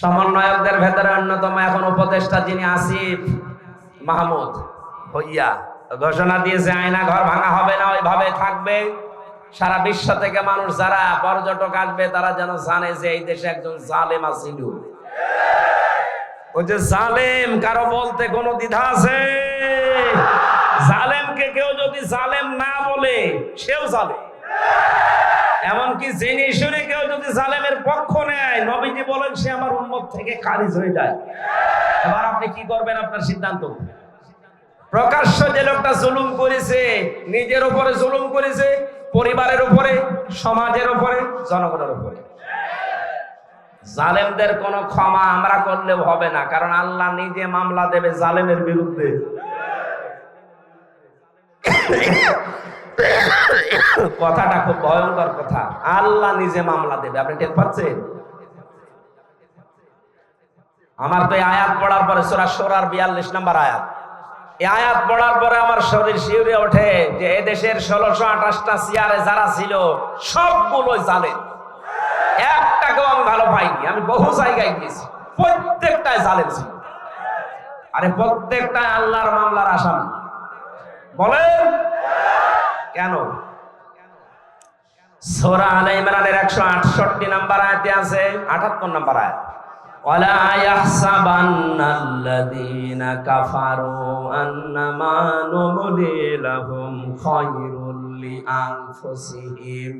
সমন্বয়কদের ভেতরে অন্যতম এখন উপদেষ্টা যিনি আসিফ মাহমুদ। হইয়া ঘোষণা দিয়েছে, আয়না ঘর ভাঙা হবে না ওইভাবে থাকবে। সারা বিশ্ব থেকে মানুষ যারা পর্যটক আসবে, তারা যেন জানে যে এই দেশে একজন জালেম আছিল ওই যে জালেম, কারও বলতে কোনো দ্বিধা আছে? জালেমকে কেউ যদি জালেম না বলে, সেও জালেম। এমনকি জেনে শুনে কেউ যদি জালেমের পক্ষ নেয়, নবীজি বলেন, সে আমার উন্মত থেকে খারিজ হয়ে যায়। এবার আপনি কি করবেন আপনার সিদ্ধান্ত? প্রকাশ্য যে লোকটা জুলুম করেছে, নিজের উপরে জুলুম করেছে, পরিবারের উপরে, সমাজের উপরে, জনগণের উপরে। জালেমদের কোনো ক্ষমা আমরা করলেও হবে না, কারণ আল্লাহ নিজে মামলা দেবে জালেমের বিরুদ্ধে। কথাটা খুব ভয়ঙ্কর কথা। আল্লাহ নিজে মামলা দেবে, আপনি টের পাচ্ছেন আমার তো আয়াত পড়ার পরে সোরা সোরার বিয়াল্লিশ নাম্বার আয়াত। আয়াত পড়ার পরে আমার শরীর শিউরে ওঠে যে এদেশের ষোলোশো আঠাশটা চেয়ারে যারা ছিল সবগুলো জালেম। একটাকেও আমি ভালো পাইনি, আমি বহু জায়গায় গিয়েছি, প্রত্যেকটাই জালেম ছিল। আরে প্রত্যেকটাই আল্লাহর মামলার আসামি। বলেন কেন সোরা আলে ইমরানের একশো আটষট্টি নাম্বার আয়াতে আছে আটাত্তর নাম্বার আয়াত ولا يحسبن الذين كفروا أنما نملي لهم خير لأنفسهم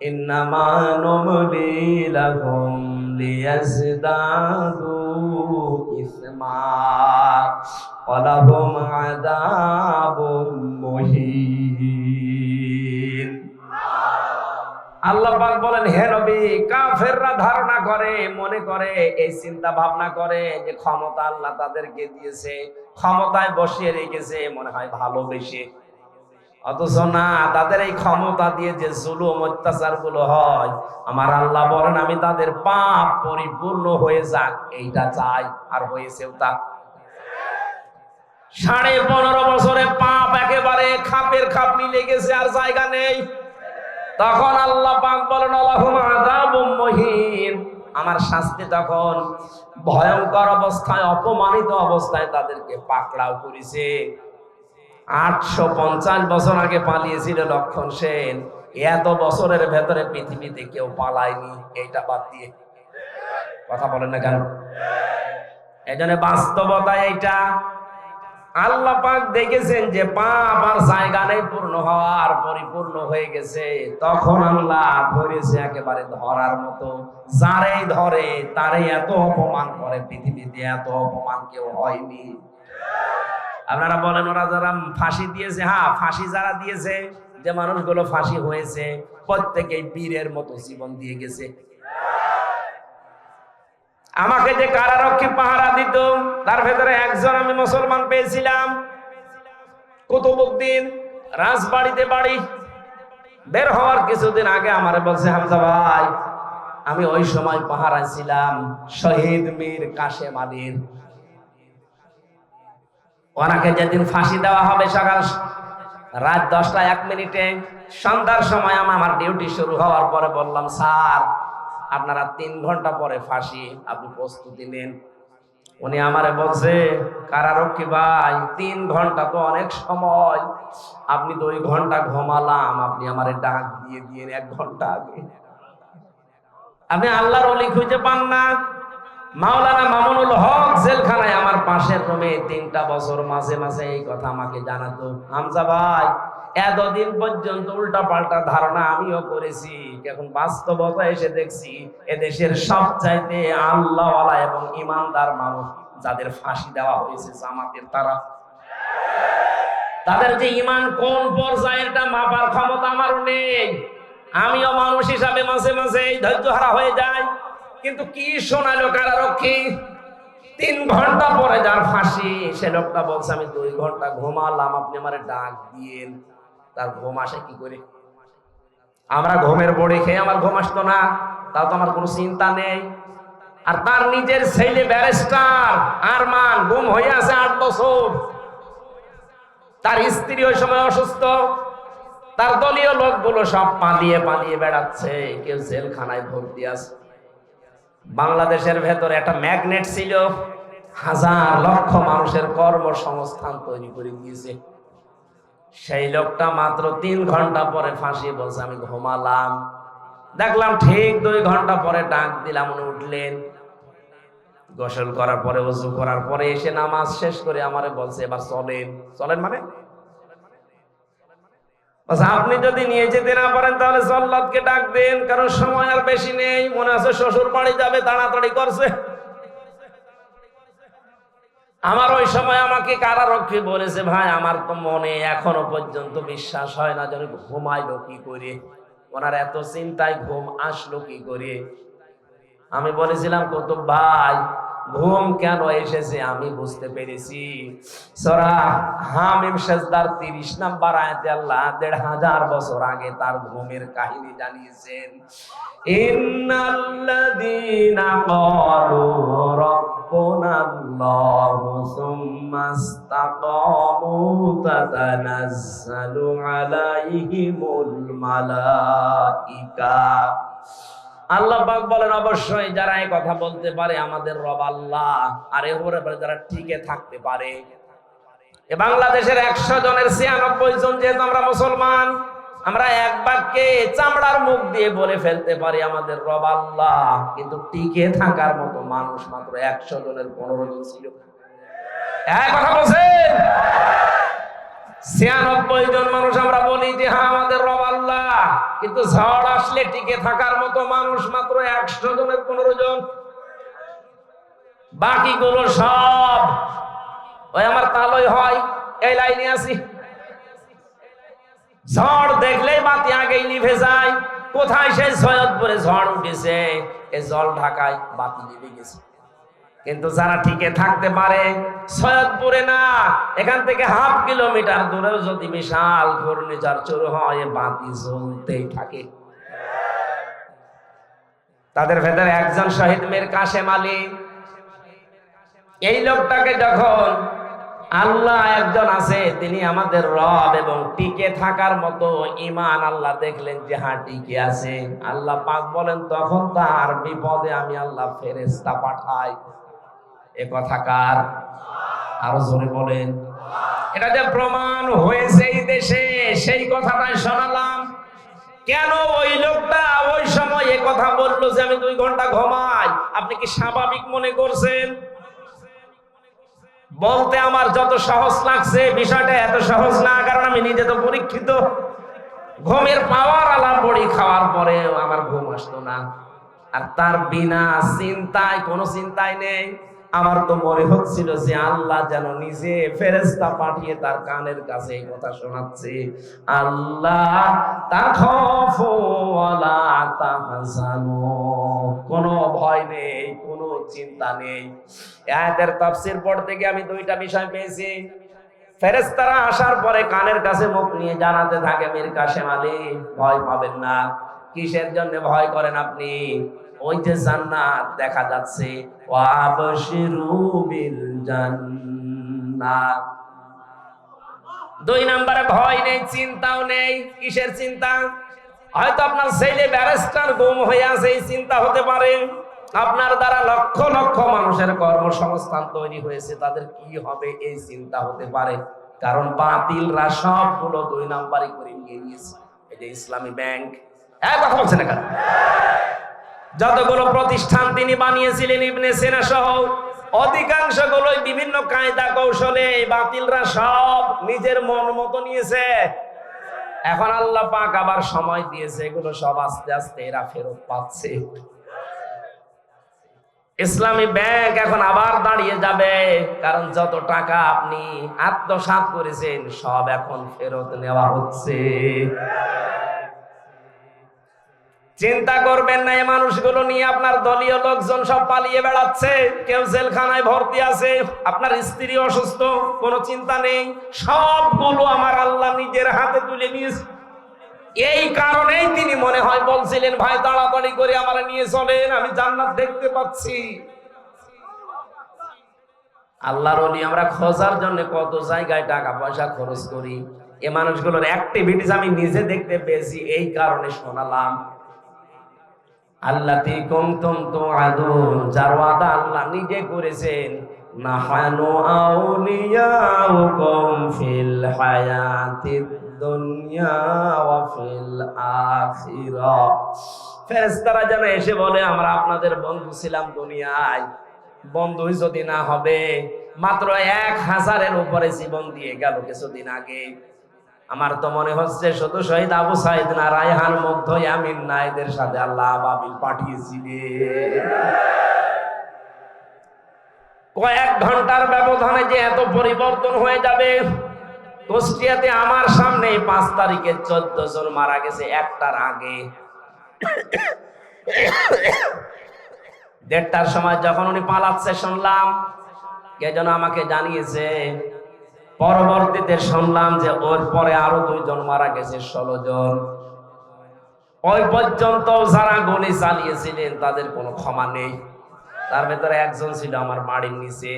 إنما نملي لهم ليزدادوا إثما ولهم عذاب مهين আল্লাহ পাক বলেন, হে নবী, কাফেররা ধারণা করে, মনে করে, এই চিন্তা ভাবনা করে যে ক্ষমতা আল্লাহ তাদেরকে দিয়েছে, ক্ষমতায় বসিয়ে রেখেছে, মনে হয় ভালোবেসে অথচ না, তাদের এই ক্ষমতা দিয়ে যে জুলুম, অত্যাচারগুলো হয়, আমার আল্লাহ বলেন, আমি তাদের পাপ পরিপূর্ণ হয়ে যাক, এইটা চাই, আর হয়েছেও তা। সাড়ে পনেরো বছরে পাপ একেবারে খাপের খাপ মিলে গেছে, আর জায়গা তখন আল্লাহ পাক বলেন মুহিন। আমার শাস্তি তখন ভয়ঙ্কর অবস্থায়, অপমানিত অবস্থায় তাদেরকে পাকড়াও করেছে। আটশো পঞ্চাশ বছর আগে পালিয়েছিল লক্ষণ সেন। এত বছরের ভেতরে পৃথিবীতে কেউ পালায়নি, এইটা বাদ দিয়ে। কথা বলেন না কেন? এই জন্য বাস্তবতা এইটা। আল্লাহ পাক দেখেছেন যে পাপ আর জায়গা নেই, পূর্ণ হওয়ার, পরিপূর্ণ হয়ে গেছে। তখন আল্লাহ ধরেছে একেবারে ধরার মতো। যারেই ধরে, তারে এত অপমান করে পৃথিবীতে, এত অপমান কেউ হয়নি। আপনারা বলেন, ওরা যারা ফাঁসি দিয়েছে হ্যাঁ ফাঁসি যারা দিয়েছে, যে মানুষগুলো ফাঁসি হয়েছে, প্রত্যেকেই বীরের মতো জীবন দিয়ে গেছে। আমাকে যে কারারক্ষী পাহারা দিত, তার ভেতরে একজন আমি মুসলমান পেয়েছিলাম। কুতুবুদ্দিন রাজবাড়িতে বাড়ি। বের হওয়ার কিছুদিন আগে আমারে বলছে, হামজা ভাই, আমি ওই সময় পাহারায় ছিলাম, শহীদ মীর কাশেম আলীর। ওনাকে যেদিন ফাঁসি দেওয়া হবে সকাল রাত দশটা এক মিনিটে, সন্ধ্যার সময় আমার ডিউটি শুরু হওয়ার পরে বললাম, স্যার আপনারা তিন ঘণ্টা পরে ফাঁসি আপনি প্রস্তুতি নেন। উনি আমারে বলছে, কারারক্ষী ভাই, তিন ঘণ্টা তো অনেক সময়। আপনি তো ওই ঘণ্টা ঘুমালাম, আপনি আমারে ডাক দিয়ে দিয়ে এক ঘণ্টা আগে। আপনি আল্লাহর অলি খুঁজে পান না। মাওলানা মামুনুল হক জেলখানায় আমার পাশের রুমে তিনটা বছর মাঝে মাঝে এই কথা আমাকে জানাতো। হামজা ভাই এতদিন পর্যন্ত উল্টা পাল্টা ধারণা আমিও করেছি। এখন বাস্তবতা এসে দেখছি, এদেশের সব চাইতে আল্লাহওয়ালা এবং ইমানদার মানুষ যাদের ফাঁসি দেওয়া হয়েছে জামাতের তারা। তাদের যে ইমান কোন পর্যায়ের এটা মাপার ক্ষমতা আমারও নেই। আমিও মানুষ হিসাবে মাঝে মাঝে ধৈর্য হারা হয়ে যায় কিন্তু কি শোনালো কারারক্ষী? তিন ঘণ্টা পরে যার ফাঁসি, সে লোকটা বলছে, আমি দুই ঘণ্টা ঘুমালাম, আপনি আমার ডাক দিয়েন। তার ঘুম আসে কি করে? আমরা ঘুমের বড়ি খেয়ে আমার ঘুম আসতো না, তাও তো আমার কোনো চিন্তা নেই। আর তার নিজের ছেলে ব্যারিস্টার আরমান, গুম হয়ে আছে আট বছর। তার স্ত্রী ওই সময় অসুস্থ। তার দলীয় লোকগুলো সব পালিয়ে পালিয়ে বেড়াচ্ছে, কেউ জেলখানায় ভর্তি আছে। বাংলাদেশের ভেতরে একটা ম্যাগনেট ছিল, হাজার লক্ষ মানুষের কর্মসংস্থান তৈরি করে দিয়েছে। সেই লোকটা মাত্র তিন ঘণ্টা পরে ফাঁসি বলছে, আমি ঘুমালাম। দেখলাম ঠিক দুই ঘণ্টা পরে ডাক দিলাম, উনি উঠলেন। গোসল করার পরে ওযু করার পরে এসে নামাজ শেষ করে আমারে বলছে, এবার চলেন। চলেন মানে? আপনি যদি নিয়ে যেতে না পারেন, তাহলে জল্লাদকে ডাক দেন, কারণ সময় আর বেশি নেই। মনে আছে শ্বশুর বাড়ি যাবে, তাড়াতাড়ি করছে। আমার ওই সময় আমাকে কারারক্ষী বলেছে, ভাই, আমার তো মনে এখনও পর্যন্ত বিশ্বাস হয় না যেন ঘুমাইলো কি করে। ওনার এত চিন্তায় ঘুম আসলো কি করে? আমি বলেছিলাম কত ভাই, ঘুম কেন এসেছে আমি বুঝতে পেরেছি। সরা হামিম সেজদার তিরিশ নাম্বার আয়াতে আল্লাহ দেড় হাজার বছর আগে তার ঘুমের কাহিনী জানিয়েছেন, ইন্নাল্লাযীনা ক্বালু রাব্বুনাল্লাহু সুম্মা ইসতাকামু তাতানাজ্জালু আলাইহিমুল মালাইকা। আল্লাহ পাক বলেন, অবশ্যই যারা এই কথা বলতে পারে আমাদের রব আল্লাহ, আর এর উপরে যারা টিকে থাকতে পারে। বাংলাদেশের একশো জনের ছিয়ানব্বই জন যেহেতু আমরা মুসলমান আমরা এক বাক্যে চামড়ার মুখ দিয়ে বলে ফেলতে পারি আমাদের রব আল্লাহ। কিন্তু টিকে থাকার মতো মানুষ মাত্র একশো জনের পনেরো জন ছিল। এক কথা বলছেন? ছিয়ানব্বই জন মানুষ আমরা বলি যে হ্যাঁ আমাদের রব আল্লাহ। কিন্তু ঝড় আসলে টিকে থাকার মতো মানুষ মাত্র একশো জনের পনেরো জন। বাকিগুলো সব, ওই আমার তালই হয়, এই লাইনে আছি। ঝড় দেখলেই বাতি আগেই নিভে যায়। কোথায় সেই সৈয়দপুরে ঝড় উঠেছে? এই জল ঢাকায় বাতি নিভে গেছে। কিন্তু যারা টিকে থাকতে পারে, সৈয়দপুরে না, এখান থেকে হাফ কিলোমিটার দূরেও যদি বিশাল ঘূর্ণিঝড় শুরু হয় বাতি জ্বলতেই থাকে। তাদের ভেতরে একজন শহীদ মীর কাশেম আলী। এই লোকটাকে যখন আল্লাহ একজন আছে, তিনি আমাদের রব এবং টিকে থাকার মতো ইমান আল্লাহ দেখলেন যে হ্যাঁ টিকে আছে। আল্লাহ পাক বলেন, তখন তার বিপদে আমি আল্লাহ ফেরেস্তা পাঠাই। এ কথা কার? আরও জোরে বলেন। এটা যে প্রমাণ হয়েছে এই দেশে, সেই কথাটাই শোনালাম। কেন ওই লোকটা ওই সময় এ কথা বলল যে, আমি দুই ঘণ্টা ঘুমাই। আপনি কি স্বাভাবিক মনে করছেন? বলতে আমার যত সহজ লাগছে, বিষয়টা এত সহজ না, কারণ আমি নিজে তো পরীক্ষিত। ঘুমের পাওয়ার আলাম বড়ি খাওয়ার পরে আমার ঘুম আসতো না। আর তার বিনা চিন্তায়, কোনো চিন্তায় নেই। আমার তো মনে হচ্ছিল যে আল্লাহ যেন নিজে ফেরেস্তা পাঠিয়ে তার কানের কাছে এই কথা শোনাচ্ছে। আল্লাহ তাখাফু ওয়ালা তাহজানু। কোনো ভয় নেই, কোনো চিন্তা নেই। আয়াতের তাফসীর পড়তে গিয়ে আমি দুইটা বিষয় পেয়েছি। ফেরেস্তারা আসার পরে কানের কাছে মুখ নিয়ে জানাতে থাকে, মীর কাশেম আলী, ভয় পাবেন না। কিসের জন্য ভয় করেন আপনি? ওই যে জান্নাত দেখা যাচ্ছে। দুই নম্বরে ভয় নেই, চিন্তাও নেই। কিসের চিন্তা? হয়তো আপনার ছেলে ব্যারিস্টার গুম হয়ে আছে, এই চিন্তা হতে পারে। আপনার দ্বারা লক্ষ লক্ষ মানুষের কর্মসংস্থান তৈরি হয়েছে, তাদের কি হবে এই চিন্তা হতে পারে। কারণ বাতিলরা সবগুলো দুই নাম্বারই করে নিয়ে নিয়েছে। এই যে ইসলামী ব্যাংক। এক কথা বলছেন না? যতগুলো প্রতিষ্ঠান তিনি বানিয়েছিলেন, ইবনে সেনা সহ অধিকাংশ গুলোই বিভিন্ন কায়দা কৌশলে বাতিলরা সব নিজের মন মতো নিয়েছে। এখন আল্লাহ পাক আবার সময় দিয়েছে, এগুলো সব আস্তে আস্তে এরা ফেরত পাচ্ছে। ইসলামী ব্যাংক এখন আবার দাঁড়িয়ে যাবে, কারণ যত টাকা আপনি আত্মসাত করেছেন, সব এখন ফেরত নেওয়া হচ্ছে। চিন্তা করবেন না, এই মানুষগুলো নিয়ে আপনার দলীয় লোকজন সব পালিয়ে বেড়াচ্ছে। কেউ জেলখানায় ভর্তি আছে, আপনার স্ত্রী অসুস্থ, কোনো চিন্তা নেই। সবগুলো আমার আল্লাহ নিজের হাতে তুলে নিয়েছে। এই কারণেই তিনি মনে হয় বলছিলেন, ভাই, তাড়াতাড়ি করে আমার নিয়ে চলেন, আমি জান্নাত দেখতে পাচ্ছি। আল্লাহর অলি আমরা খোঁজার জন্য কত জায়গায় টাকা পয়সা খরচ করি। এ মানুষগুলোর অ্যাক্টিভিটিস আমি নিজে দেখতে পেয়েছি, এই কারণে শোনালাম। আল্লাতি যার ওয়াদা আল্লাহ নিজে করেছেন। নাহানু ফিল হায়াতিদ দুনিয়া ওয়া ফিল ফেরেশতারা যেন এসে বলে, আমরা আপনাদের বন্ধু ছিলাম দুনিয়ায়। বন্ধুই যদি না হবে, মাত্র এক হাজারের উপরে জীবন দিয়ে গেল কিছুদিন আগে। আমার তো মনে হচ্ছে শুধু শহীদ আবু সাইদ না, রায়হান, মুগ্ধ, ইয়ামিন না এদের সাথে আল্লাহ বাবিল পাঠিয়েছিলেন কয়েক ঘণ্টার ব্যবধানে যে এত পরিবর্তন হয়ে যাবে, কুষ্টিয়াতে আমার সামনে পাঁচ তারিখে চোদ্দ জন মারা গেছে, একটার আগে। দেড়টার সময় যখন উনি পালাচ্ছে শুনলাম, কে যেন আমাকে জানিয়েছে পরবর্তীতে শুনলাম যে ওর পরে আরও দুইজন মারা গেছে, ষোলো জন। ওই পর্যন্ত যারা গুলি চালিয়েছিলেন, তাদের কোনো ক্ষমা নেই। তার ভেতরে একজন ছিল আমার বাড়ির নিচে।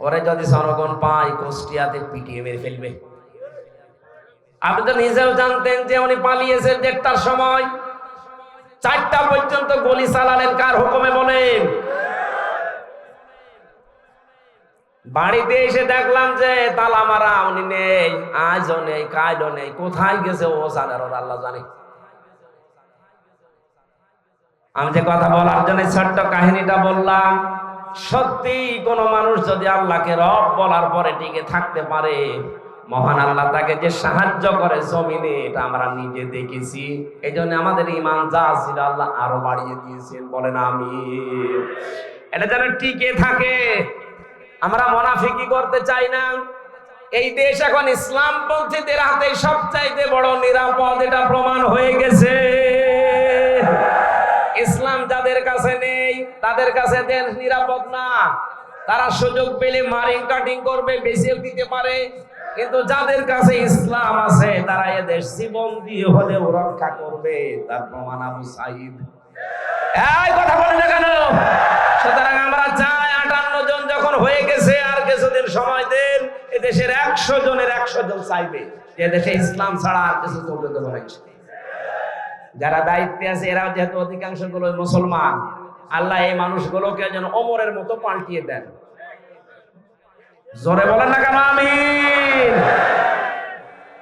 ওরে যদি জনগণ পায়, কুষ্টিয়াতে পিটিয়ে মেরে ফেলবে। আপনি তো নিজেও জানতেন যে উনি পালিয়েছেন দেড়টার সময়। চারটা পর্যন্ত গলি চালালেন, কার হুকুমে বলেন? বাড়িতে এসে দেখলাম যে তালা মারা উনি নেই, আজও নেই, কালও নেই। কোথায় গেছে ও জানে আল্লাহ জানে। আমি যে কথা বলার জন্য ছোট্ট কাহিনীটা বললাম, সত্যি কোন মানুষ যদি আল্লাহকে রব বলার পরে টিকে থাকতে পারে, মহান আল্লাহ তাকে যে সাহায্য করে জমিনে, এটা আমরা নিজে দেখেছি। এই জন্য আমাদের ইমান যা ছিল আল্লাহ আরও বাড়িয়ে দিয়েছেন, বলেন আমি এটা যেন টিকে থাকে আমরা মনাফিকি করতে চাই না। এই দেশ এখন ইসলাম পন্থীদের হাতে সবচাইতে বড় নিরাপদ এটা প্রমাণ হয়ে গেছে। ইসলাম যাদের কাছে নেই, তাদের কাছে দেশ নিরাপদ না। তারা সুযোগ পেলে মারিং কাটিং করবে বেঁচেও দিতে পারে। কিন্তু যাদের কাছে ইসলাম আছে, তারা এদেশ জীবন দিয়ে হলেও রক্ষা করবে, তার প্রমাণ আবু সাইদ। এই কথা বলে জনের একশো জন চাইবে যে দেশে ইসলাম ছাড়া আর কিছু চলবে না যারা দায়িত্বে আছে এরা যেহেতু অধিকাংশগুলো মুসলমান, আল্লাহ এই মানুষগুলোকে যেন অমরের মতো পাল্টিয়ে দেন। জোরে বলেন না কেন? আমিন।